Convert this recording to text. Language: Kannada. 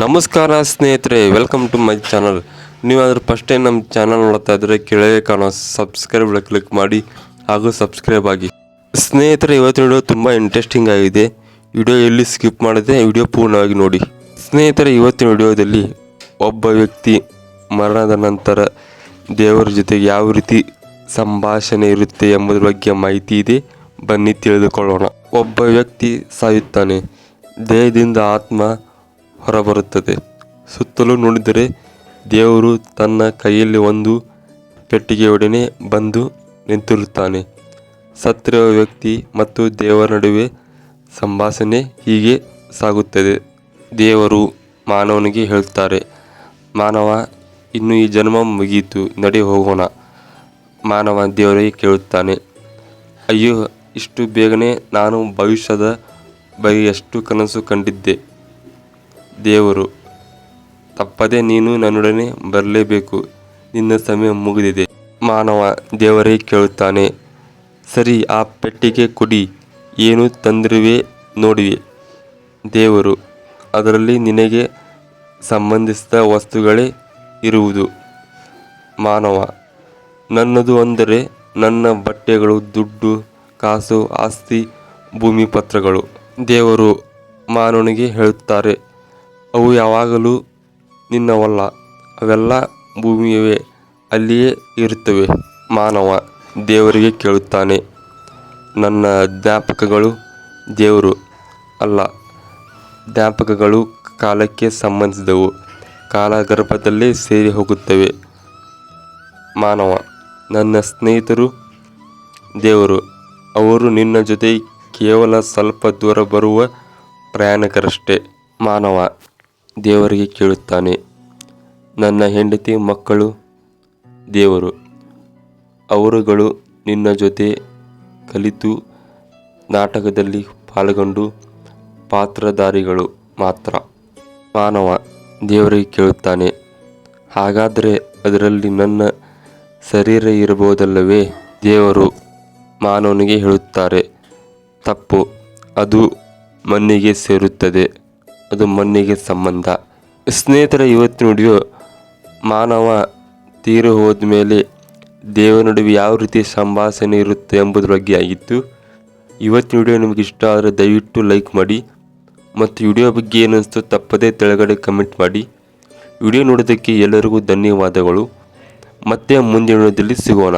ನಮಸ್ಕಾರ ಸ್ನೇಹಿತರೆ ವೆಲ್ಕಮ್ ಟು ಮೈ ಚಾನಲ್ ನೀವಾದರೂ ಫಸ್ಟ್ ಟೈಮ್ ನಮ್ಮ ಚಾನಲ್ ನೋಡ್ತಾ ಇದ್ರೆ ಕೆಳಗೆ ಕಾಣೋ ಸಬ್ಸ್ಕ್ರೈಬ್ ಕ್ಲಿಕ್ ಮಾಡಿ ಹಾಗೂ ಸಬ್ಸ್ಕ್ರೈಬ್ ಆಗಿ. ಸ್ನೇಹಿತರೆ, ಇವತ್ತಿನ ವಿಡಿಯೋ ತುಂಬ ಇಂಟ್ರೆಸ್ಟಿಂಗ್ ಆಗಿದೆ. ವಿಡಿಯೋ ಎಲ್ಲಿ ಸ್ಕಿಪ್ ಮಾಡಿದೆ ವಿಡಿಯೋ ಪೂರ್ಣವಾಗಿ ನೋಡಿ. ಸ್ನೇಹಿತರೆ, ಇವತ್ತಿನ ವಿಡಿಯೋದಲ್ಲಿ ಒಬ್ಬ ವ್ಯಕ್ತಿ ಮರಣದ ನಂತರ ದೇವರ ಜೊತೆಗೆ ಯಾವ ರೀತಿ ಸಂಭಾಷಣೆ ಇರುತ್ತೆ ಎಂಬುದರ ಬಗ್ಗೆ ಮಾಹಿತಿ ಇದೆ. ಬನ್ನಿ ತಿಳಿದುಕೊಳ್ಳೋಣ. ಒಬ್ಬ ವ್ಯಕ್ತಿ ಸಾಯುತ್ತಾನೆ. ದೇಹದಿಂದ ಆತ್ಮ ಹೊರಬರುತ್ತದೆ. ಸುತ್ತಲೂ ನೋಡಿದರೆ ದೇವರು ತನ್ನ ಕೈಯಲ್ಲಿ ಒಂದು ಪೆಟ್ಟಿಗೆಯೊಡನೆ ಬಂದು ನಿಂತಿರುತ್ತಾನೆ ಸತ್ತಿರುವ ವ್ಯಕ್ತಿ ಮತ್ತು ದೇವರ ನಡುವೆ ಸಂಭಾಷಣೆ ಹೀಗೆ ಸಾಗುತ್ತದೆ. ದೇವರು ಮಾನವನಿಗೆ ಹೇಳುತ್ತಾರೆ, ಮಾನವ, ಇನ್ನು ಈ ಜನ್ಮ ಮುಗಿಯಿತು, ನಡೆ ಹೋಗೋಣ. ಮಾನವ ದೇವರಿಗೆ ಕೇಳುತ್ತಾನೆ, ಅಯ್ಯೋ, ಇಷ್ಟು ಬೇಗನೆ ನಾನು ಭವಿಷ್ಯದ ಬಗ್ಗೆ ಎಷ್ಟು ಕನಸು ಕಂಡಿದ್ದೆ. ದೇವರು, ತಪ್ಪದೆ ನೀನು ನನ್ನೊಡನೆ ಬರಲೇಬೇಕು, ನಿನ್ನ ಸಮಯ ಮುಗಿದಿದೆ. ಮಾನವ ದೇವರೇ ಕೇಳುತ್ತಾನೆ, ಸರಿ ಆ ಪೆಟ್ಟಿಗೆ ಕೊಡಿ, ಏನು ತಂದಿರುವೆ ನೋಡಿವೆ ದೇವರು, ಅದರಲ್ಲಿ ನಿನಗೆ ಸಂಬಂಧಿಸಿದ ವಸ್ತುಗಳೇ ಇರುವುದು. ಮಾನವ, ನನ್ನದು ಅಂದರೆ ನನ್ನ ಬಟ್ಟೆಗಳು, ದುಡ್ಡು, ಕಾಸು, ಆಸ್ತಿ ಭೂಮಿ ಪತ್ರಗಳು ದೇವರು ಮಾನವನಿಗೆ ಹೇಳುತ್ತಾರೆ ಅವು ಯಾವಾಗಲೂ ನಿನ್ನವಲ್ಲ. ಅವೆಲ್ಲ ಭೂಮಿಯವೇ, ಅಲ್ಲಿಯೇ ಇರುತ್ತವೆ. ಮಾನವ ದೇವರಿಗೆ ಕೇಳುತ್ತಾನೆ. ನನ್ನ ಜ್ಞಾಪಕಗಳು ದೇವರು ಅಲ್ಲ. ಜ್ಞಾಪಕಗಳು ಕಾಲಕ್ಕೆ ಸಂಬಂಧಿಸಿದವು. ಕಾಲಗರ್ಭದಲ್ಲೇ ಸೇರಿ ಹೋಗುತ್ತವೆ. ಮಾನವ, ನನ್ನ ಸ್ನೇಹಿತರು ದೇವರು. ಅವರು ನಿನ್ನ ಜೊತೆ ಕೇವಲ ಸ್ವಲ್ಪ ದೂರ ಬರುವ ಪ್ರಯಾಣಿಕರಷ್ಟೇ. ಮಾನವ ದೇವರಿಗೆ ಕೇಳುತ್ತಾನೆ. ನನ್ನ ಹೆಂಡತಿ ಮಕ್ಕಳು ದೇವರು. ಅವರುಗಳು ನಿನ್ನ ಜೊತೆ ಕಲಿತು ನಾಟಕದಲ್ಲಿ ಪಾಲ್ಗೊಂಡು ಪಾತ್ರಧಾರಿಗಳು ಮಾತ್ರ. ಮಾನವ ದೇವರಿಗೆ ಕೇಳುತ್ತಾನೆ. ಹಾಗಾದರೆ ಅದರಲ್ಲಿ ನನ್ನ ಶರೀರ ಇರಬಹುದಲ್ಲವೇ? ದೇವರು ಮಾನವನಿಗೆ ಹೇಳುತ್ತಾರೆ, ತಪ್ಪು, ಅದು ಮಣ್ಣಿಗೆ ಸೇರುತ್ತದೆ. ಅದು ಮಣ್ಣಿಗೆ ಸಂಬಂಧ. ಸ್ನೇಹಿತರ ಇವತ್ತು ವಿಡಿಯೋ ಮಾನವ ತೀರು ಹೋದ ಮೇಲೆ ದೇವರ ನಡುವೆ ಯಾವ ರೀತಿ ಸಂಭಾಷಣೆ ಇರುತ್ತೆ ಎಂಬುದರ ಬಗ್ಗೆ ಆಗಿತ್ತು. ಇವತ್ತಿನ ವಿಡಿಯೋ ನಿಮಗೆ ಇಷ್ಟ ಆದರೆ ದಯವಿಟ್ಟು ಲೈಕ್ ಮಾಡಿ ಮತ್ತು ವಿಡಿಯೋ ಬಗ್ಗೆ ಏನಿಸ್ತು ತಪ್ಪದೇ ತೆಳಗಡೆ ಕಮೆಂಟ್ ಮಾಡಿ. ವಿಡಿಯೋ ನೋಡೋದಕ್ಕೆ ಎಲ್ಲರಿಗೂ ಧನ್ಯವಾದಗಳು. ಮತ್ತೆ ಮುಂದಿನ ವಿಡಿಯೋದಲ್ಲಿ ಸಿಗೋಣ.